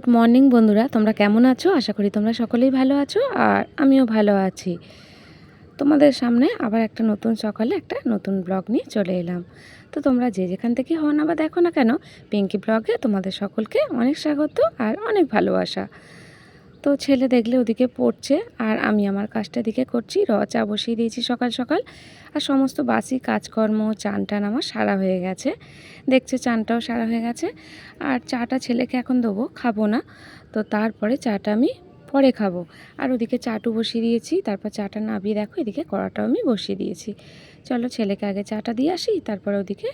Good morning বন্ধুরা, তোমরা কেমন আছো? আশা করি তোমরা সকলেই ভালো আছো আর আমিও ভালো আছি। তোমাদের সামনে আবার একটা নতুন সকালে একটা নতুন ব্লগ নিয়ে চলে এলাম। তো তোমরা যে যেখান থেকে হও না বা দেখো না কেন, পিঙ্কি ব্লগে তোমাদের সকলকে অনেক স্বাগত আর অনেক ভালোবাসা। তো ছেলে দেখলে ওদিকে পড়ছে আর আমি আমার কাজটা দিকে করছি। র, চা বসিয়ে দিয়েছি সকাল সকাল। আর সমস্ত বাসি কাজকর্ম চান টান আমার সারা হয়ে গেছে। দেখছে চানটাও সারা হয়ে গেছে। আর চাটা ছেলেকে এখন দেবো, খাব না। তো তারপরে চাটা আমি পরে খাব। আর ওদিকে চাটু বসিয়ে দিয়েছি, তারপর চাটা নাবিয়ে দেখো, এদিকে কড়াটাও আমি বসিয়ে দিয়েছি। চলো ছেলেকে আগে চাটা দিয়ে আসি, তারপর ওদিকে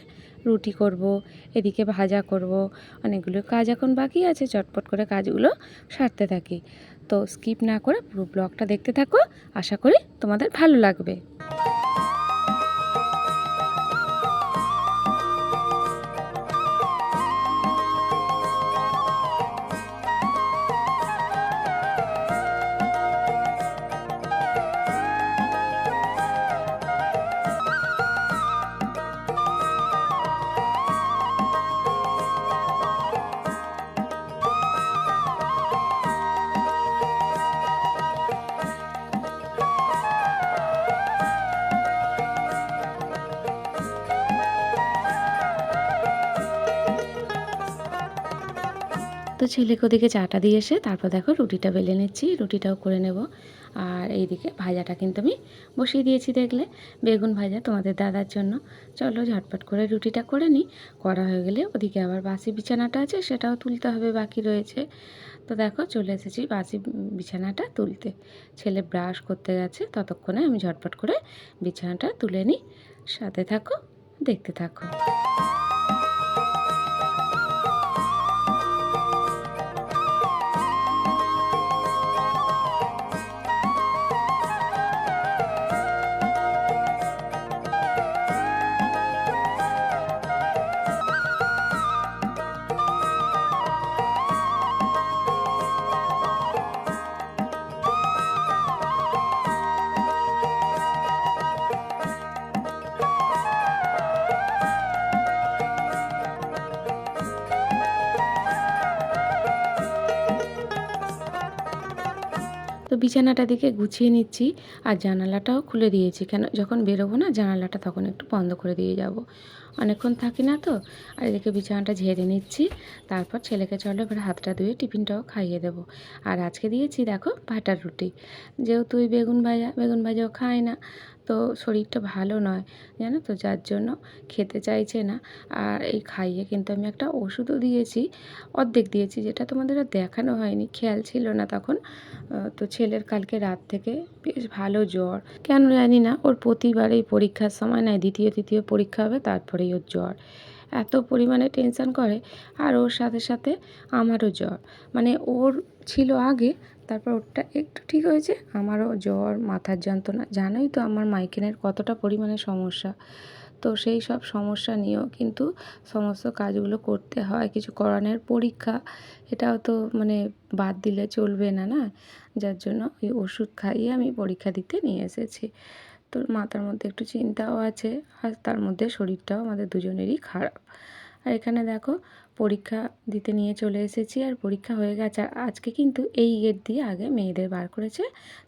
রুটি করব, এদিকে ভাজা করব, অনেকগুলো কাজ এখন বাকি আছে, চটপট করে কাজগুলো সারতে থাকি। তো স্কিপ না করে পুরো ব্লগটা দেখতে থাকো, আশা করি তোমাদের ভালো লাগবে। ছেলেকে ওদিকে চাটা দিয়ে এসে তারপর দেখো রুটিটা বেলে নিচ্ছি, রুটিটাও করে নেব। আর এইদিকে ভাজাটা কিন্তু আমি বসিয়ে দিয়েছি দেখলে, বেগুন ভাজা তোমাদের দাদার জন্য। চলো ঝটপট করে রুটিটা করে নিই। করা হয়ে গেলে ওদিকে আবার বাসি বিছানাটা আছে, সেটাও তুলতে হবে, বাকি রয়েছে। তো দেখো চলে এসেছি বাসি বিছানাটা তুলতে। ছেলে ব্রাশ করতে গেছে, ততক্ষণে আমি ঝটপট করে বিছানাটা তুলে নিই। সাথে থাকো, দেখতে থাকো। বিছানাটা দিকে গুছিয়ে নিচ্ছি আর জানালাটাও খুলে দিয়েছি। কেন, যখন বেরোবো না, জানালাটা তখন একটু বন্ধ করে দিয়ে যাব। অনেকক্ষণ থাকি না তো, আর এদিকে বিছানাটা ঝেড়ে নিচ্ছি। তারপর ছেলেকে চলো এবার হাতটা ধুয়ে টিফিনটাও খাইয়ে দেবো। আর আজকে দিয়েছি দেখো ভাটার রুটি। যেহেতু বেগুন ভাজা, বেগুন ভাজাও খায় না। তো শরীরটা ভালো নয়, জানো তো? যার জন্য খেতে চাইছে না। আর এই খাইয়ে কিন্তু আমি একটা ওষুধও দিয়েছি, অর্ধেক দিয়েছি, যেটা তোমাদের দেখানো হয়নি, খেয়াল ছিল না তখন। তো ছেলের কালকে রাত থেকে বেশ ভালো জ্বর। কেন জানি না, ওর প্রতিবার এই পরীক্ষার সময় নেয় দ্বিতীয়, তৃতীয় পরীক্ষা হবে, তারপরেই ওর জ্বর। এত পরিমাণে টেনশান করে, আর ওর সাথে সাথে আমারও জ্বর। মানে ওর ছিল আগে তারপর ওটা একটু ঠিক হয়েছে। আমারও জ্বর, মাথার যন্ত্রণা, জানোই তো আমার মাইকেনের কতটা পরিমাণে সমস্যা। তো সেই সব সমস্যা নিয়েও কিন্তু সমস্ত কাজগুলো করতে হয়। কিছু করানোর পরীক্ষা, এটাও তো মানে বাদ দিলে চলবে না না? যার জন্য ওই ওষুধ খাইয়ে আমি পরীক্ষা দিতে নিয়ে এসেছি। তো মাথার মধ্যে একটু চিন্তাও আছে, আর তার মধ্যে শরীরটাও আমাদের দুজনেরই খারাপ। আর এখানে দেখো পরীক্ষা দিতে নিয়ে চলে এসেছি আর পরীক্ষা হয়ে গেছে। আর আজকে কিন্তু এই গেট দিয়ে আগে মেয়েদের বার করেছে,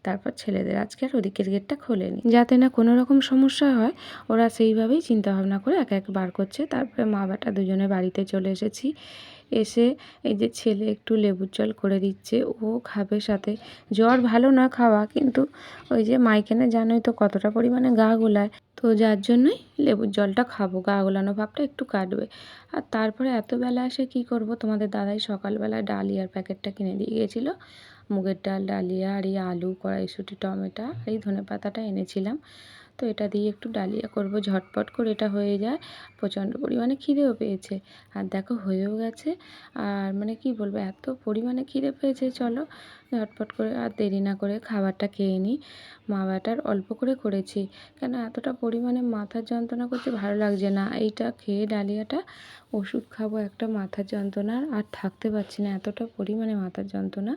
তারপর ছেলেদের। আজকে আর ওদিকের গেটটা খোলেনি। যাতে না কোনো রকম সমস্যা হয়, ওরা সেইভাবেই চিন্তাভাবনা করে এক এক বার করছে। তারপরে মা বাটা দুজনে বাড়িতে চলে এসেছি। এসে এই যে ছেলে একটু লেবুর জল করে দিচ্ছে, ও খাবে সাথে। জ্বর ভালো না খাওয়া, কিন্তু ওই যে মাইকেনে জানোই তো কতটা পরিমাণে গা গোলায়। তো যার জন্যই লেবুর জলটা খাব, গা গোলানো ভাবটা একটু কাটবে। আর তারপরে এত বেলা এসে কি করব, তোমাদের দাদাই সকালবেলায় ডালিয়ার প্যাকেটটা কিনে দিয়ে গিয়েছিল মুগের ডাল, ডালিয়া, আর এই আলু, কড়াইশুটি, টমেটো এই ধনে পাতাটা এনেছিলাম। তো এটা দিয়ে একটু ডালিয়া করব। ঝটপট করে এটা হয়ে যায়। প্রচণ্ড পরিমাণে খিদেও পেয়েছে। আর দেখো হয়েও গেছে। আর মানে কি বলব, এত পরিমাণে খিদে পেয়েছে, চলো ঝটপট করে আর দেরি না করে খাবারটা খেয়ে নিই। মা বাটার অল্প করে করেছি। কেন এতটা পরিমাণে মাথার যন্ত্রণা করছে ভালো লাগছে না। এইটা খেয়ে ডালিয়াটা ওষুধ খাব একটা মাথার যন্ত্রণার। আর থাকতে পারছি না, এতটা পরিমাণে মাথার যন্ত্রণা।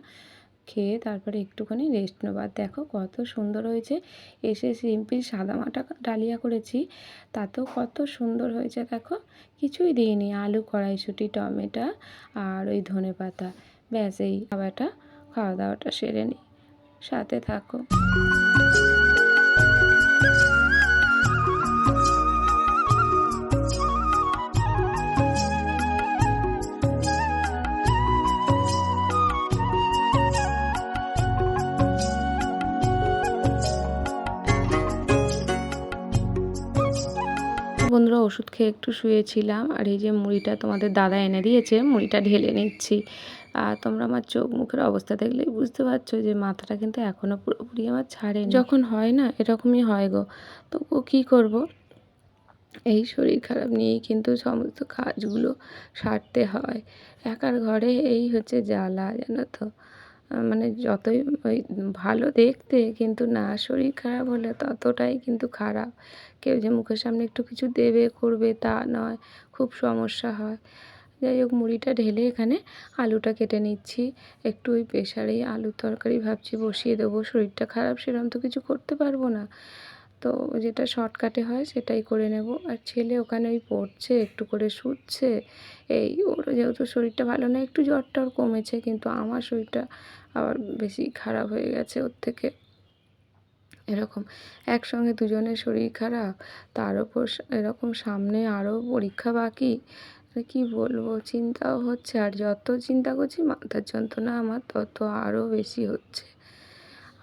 খেয়ে তারপরে একটুখানি রেস্ট নেব। আর দেখো কত সুন্দর হয়েছে। এসে সিম্পল সাদা মাটা ডালিয়া করেছি, তাতেও কত সুন্দর হয়েছে দেখো। কিছুই দিইনি, আলু কড়াইশুটি, টমেটো আর ওই ধনে পাতা। ব্যাস এই খাবারটা, খাওয়া দাওয়াটা সেরে নিই সাথে থাকো। ওষুধ খেয়ে একটু শুয়েছিলাম আর এই যে মুড়িটা তোমাদের দাদা এনে দিয়েছে, মুড়িটা ঢেলে নিচ্ছি। আর তোমরা আমার চোখ মুখের অবস্থা দেখলেই বুঝতে পারছ যে মাথাটা কিন্তু এখনও পুরোপুরি আমার ছাড়ে যখন হয় না, এরকমই হয় গো। তো ও কী করব? এই শরীর খারাপ নিয়েই কিন্তু সমস্ত কাজগুলো সারতে হয়। একার ঘরে এই হচ্ছে জ্বালা, জানো তো। মানে যতই ওই ভালো দেখতে কিন্তু না, শরীর খারাপ হলে ততটাই কিন্তু খারাপ। কেউ যে মুখের সামনে একটু কিছু দেবে, করবে তা নয়, খুব সমস্যা হয়। যাই হোক, মুড়িটা ঢেলে এখানে আলুটা কেটে নিচ্ছি। একটু ওই প্রেশারেই আলুর তরকারি ভাবছি বসিয়ে দেবো। শরীরটা খারাপ সেরকম তো কিছু করতে পারব না। তো যেটা শর্টকাটে হয় সেটাই করে নেব। আর ছেলে ওখানে ওই পড়ছে, একটু করে শুচ্ছে। এই ওর যেহেতু শরীরটা ভালো না একটু জ্বরটা ওর কমেছে, কিন্তু আমার শরীরটা আবার বেশি খারাপ হয়ে গেছে ওর থেকে। এরকম একসঙ্গে দুজনের শরীর খারাপ, তার ওপর এরকম সামনে আরও পরীক্ষা বাকি। কী বলব, চিন্তাও হচ্ছে। আর যত চিন্তা করছি, মাথার যন্ত্রণা আমার তত আরও বেশি হচ্ছে।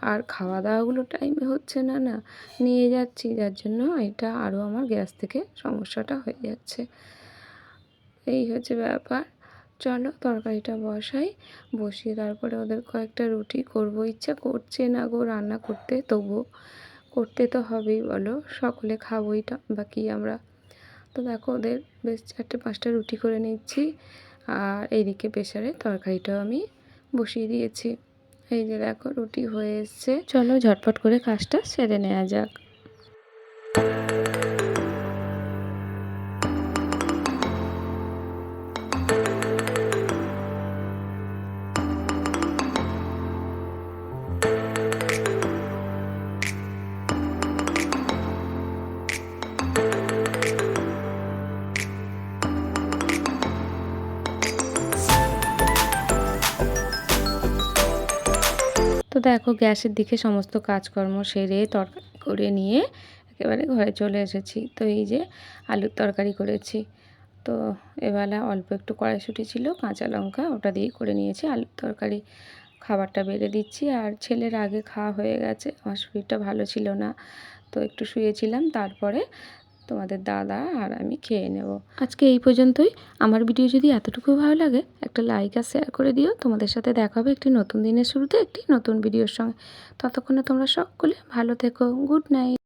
আর খাওয়া দাওয়াগুলো টাইমে হচ্ছে না না, নিয়ে যাচ্ছি। যার জন্য এটা আরও আমার গ্যাস থেকে সমস্যাটা হয়ে যাচ্ছে। এই হচ্ছে ব্যাপার। চলো তরকারিটা বসাই, বসিয়ে তারপরে ওদের কয়েকটা রুটি করব। ইচ্ছা করছে না গো রান্না করতে, তবুও করতে তো হবেই বলো। সকলে খাবোই টা, বাকি আমরা। তো দেখো ওদের বেশ চারটে, পাঁচটা রুটি করে নিচ্ছি। আর এইদিকে প্রেশারে তরকারিটাও আমি বসিয়ে দিয়েছি। এই যে দেখো রুটি হয়ে এসছে। চলো ঝটপট করে কাজটা সেরে নেওয়া যাক। দেখো গ্যাসের দিকে সমস্ত কাজকর্ম সেরে তরকারি করে নিয়ে একেবারে ঘরে চলে এসেছি। তো এই যে আলুর তরকারি করেছি। তো এবেলা অল্প একটু কড়াইশুঁটি ছিল, কাঁচা লঙ্কা ওটা দিয়েই করে নিয়েছি। আলুর তরকারি খাবারটা বেড়ে দিচ্ছি। আর ছেলের আগে খাওয়া হয়ে গেছে, আমার শরীরটা ভালো ছিল না। তো একটু শুয়েছিলাম, তারপরে তোমাদের দাদা আর আমি খেয়ে নেব। আজকে এই পর্যন্তই। আমার ভিডিও যদি এতটুকু ভালো লাগে, একটা লাইক আর শেয়ার করে দিও। তোমাদের সাথে দেখা হবে একটি নতুন দিনের শুরুতে একটি নতুন ভিডিওর সঙ্গে। ততক্ষণে তোমরা সকলে ভালো থেকো। Good night